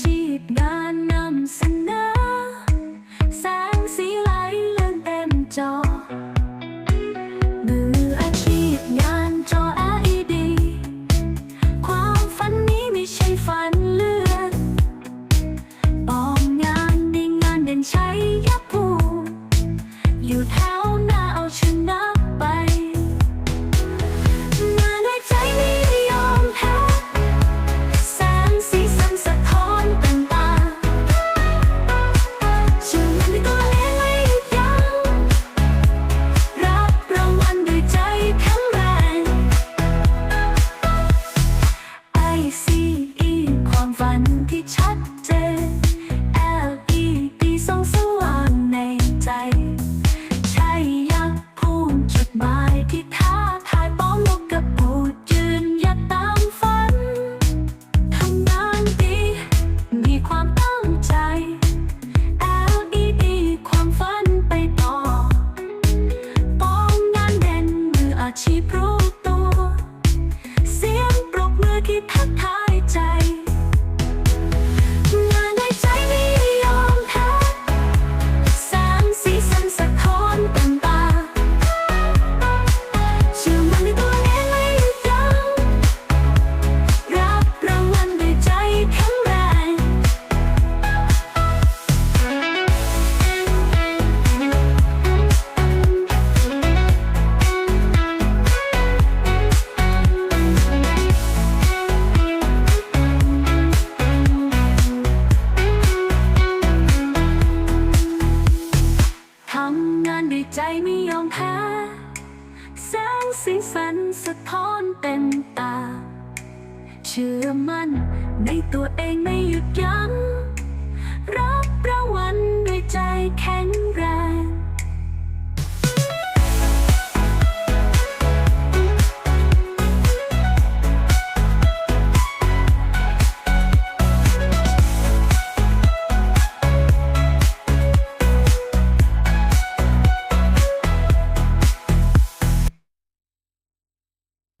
ชีพงานนำเสนอแสงสีไหลเลื่อนเต็มจอ มืออาชีพงานจอ LED ความฝันนี้ไม่ใช่ฝันเลือนปอมงานดีงานเด่นใช้ยับ ฝันที่ชัดเจน ทำงานด้วยใจไม่ยอมแพ้แสงสีสันสะท้อนเต็มตา เชื่อมั่นในตัวเองไม่